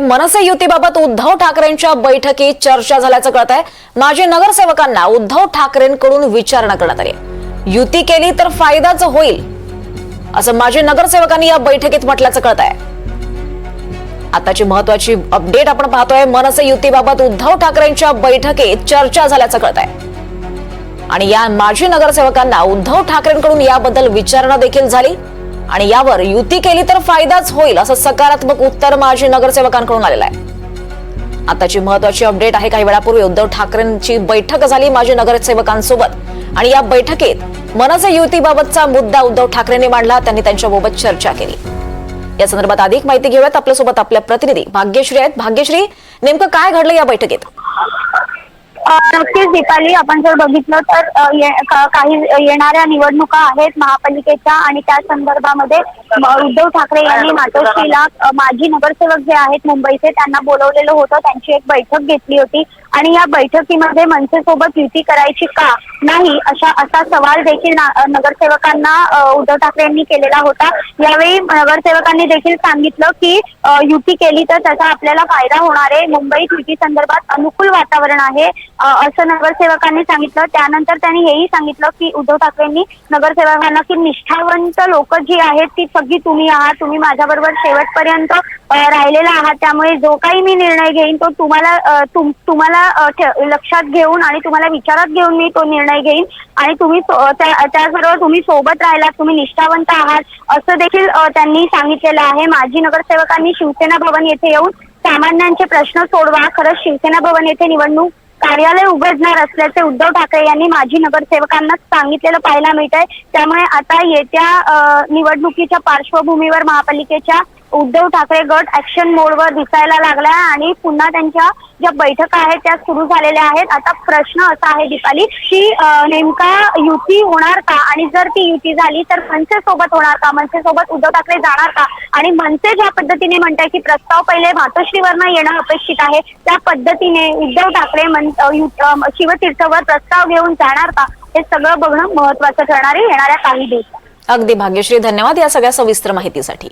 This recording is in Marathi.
मनसे युतीबाबत उद्धव ठाकरेंच्या बैठकीत चर्चा झाल्याचं कळत आहे माजी नगरसेवकांना उद्धव ठाकरेंकडून विचारणा करण्यात आली युती केली तर फायदाच होईल असं माजी नगरसेवकांनी या बैठकीत म्हटल्याचं कळत आहे आताची महत्वाची अपडेट आपण पाहतोय मनसे युतीबाबत उद्धव ठाकरेंच्या बैठकीत चर्चा झाल्याचं कळत आहे आणि या माजी नगरसेवकांना उद्धव ठाकरेंकडून याबद्दल विचारणा देखील झाली. आणि यावर युती केली तर फायदाच होईल असं सकारात्मक उत्तर माजी नगरसेवकांकडून आलेलं आहे. आताची महत्वाची अपडेट आहे काही वेळापूर्वी उद्धव ठाकरेंची बैठक झाली माजी नगरसेवकांसोबत. आणि या बैठकीत मनसे युतीबाबतचा मुद्दा उद्धव ठाकरेंनी मांडला त्यांनी त्यांच्याबरोबर चर्चा केली. या संदर्भात अधिक माहिती घेऊयात आपल्यासोबत आपल्या प्रतिनिधी भाग्यश्री आहेत. भाग्यश्री नेमकं काय घडलं या बैठकीत? नक्कीच दीपाली आपण जर बघितलं तर ये- का- काही येणाऱ्या निवडणुका आहेत महापालिकेच्या आणि त्या संदर्भामध्ये उद्धव ठाकरे यांनी मातोश्रीला माजी नगरसेवक जे आहेत मुंबईचे त्यांना बोलवलेलं होतं. त्यांची एक बैठक घेतली होती. आणि या बैठकीमध्ये मनसेसोबत युती करायची का? नाही अशा असा सवाल देखील नगरसेवकांना उद्धव ठाकरे यांनी केलेला होता. यावेळी नगरसेवकांनी देखील सांगितलं की युती केली तर त्याचा आपल्याला फायदा होणार आहे. मुंबईत युती संदर्भात अनुकूल वातावरण आहे. असं नगरसेवकांनी सांगितलं. त्यानंतर त्यांनी हेही सांगितलं की उद्धव ठाकरेंनी नगरसेवकांना की निष्ठावंत लोक जी आहेत ती सगळी तुम्ही आहात तुम्ही माझ्याबरोबर शेवटपर्यंत राहिलेला आहात. त्यामुळे जो काही मी निर्णय घेईन तो तुम्हाला तुम- तुम्हाला लक्षात घेऊन आणि तुम्हाला विचारात घेऊन मी तो निर्णय घेईन. आणि तुम्ही त्याचबरोबर तुम्ही सोबत राहिलात तुम्ही निष्ठावंत आहात असं देखील त्यांनी सांगितलेलं आहे. माजी नगरसेवकांनी शिवसेना भवन येथे येऊन सामान्यांचे प्रश्न सोडवा. खरंच शिवसेना भवन येथे निवडणूक कार्यालय उघडणार असल्याचे उद्धव ठाकरे यांनी माजी नगरसेवकांना सांगितलेलं पाहायला मिळत आहे त्यामुळे आता येत्या निवडणुकीच्या पार्श्वभूमीवर महापालिकेच्या उद्धव ठाकरे गट ऍक्शन मोडवर दिसायला लागला आणि पुन्हा त्यांच्या ज्या बैठका आहेत त्या सुरू झालेल्या आहेत. आता प्रश्न असा आहे दीपाली की नेमका युती होणार का? आणि जर ती युती झाली तर मनसे सोबत होणार का? मनसे सोबत उद्धव ठाकरे जाणार का? आणि मनसे ज्या पद्धतीने म्हणताय की प्रस्ताव पहिले मातोश्रीवरनं येणं अपेक्षित आहे त्या पद्धतीने उद्धव ठाकरे मन शिवतीर्थवर प्रस्ताव घेऊन जाणार का? हे सगळं बघणं महत्वाचं ठरणार आहे येणाऱ्या काही दिवसात. अगदी भाग्यश्री धन्यवाद या सगळ्या सविस्तर माहितीसाठी.